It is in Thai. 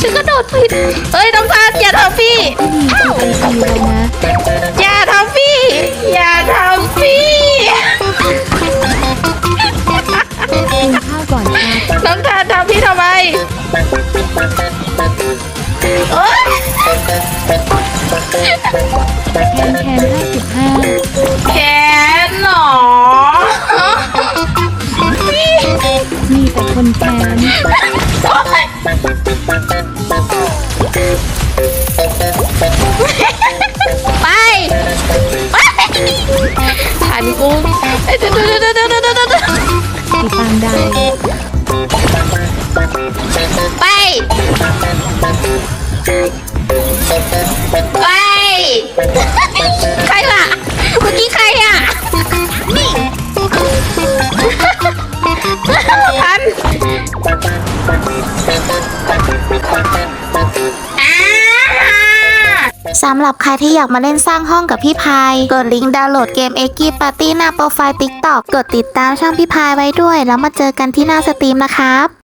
ฉันก็โดดผิดเฮ้ยน้องทานอย่าทำพี่พี่ดีจะไปทีแล้วนะอย่าทำพี่ อย่าทำพี่ กินข้าวก่อนครับน้องทานท วเดี๋ยวเดี๋ยวติดตามได้ไปไปใครล่ะเมื่อกี้ใครอะนี่ทันอ่า สำหรับใครที่อยากมาเล่นสร้างห้องกับพี่พาย กดลิงก์ดาวน์โหลดเกม e อ p ปาร์ตี้หน้าโปรไฟล์ TikTok กดติดตามช่องพี่พายไว้ด้วย แล้วมาเจอกันที่หน้าสตรีมนะครับ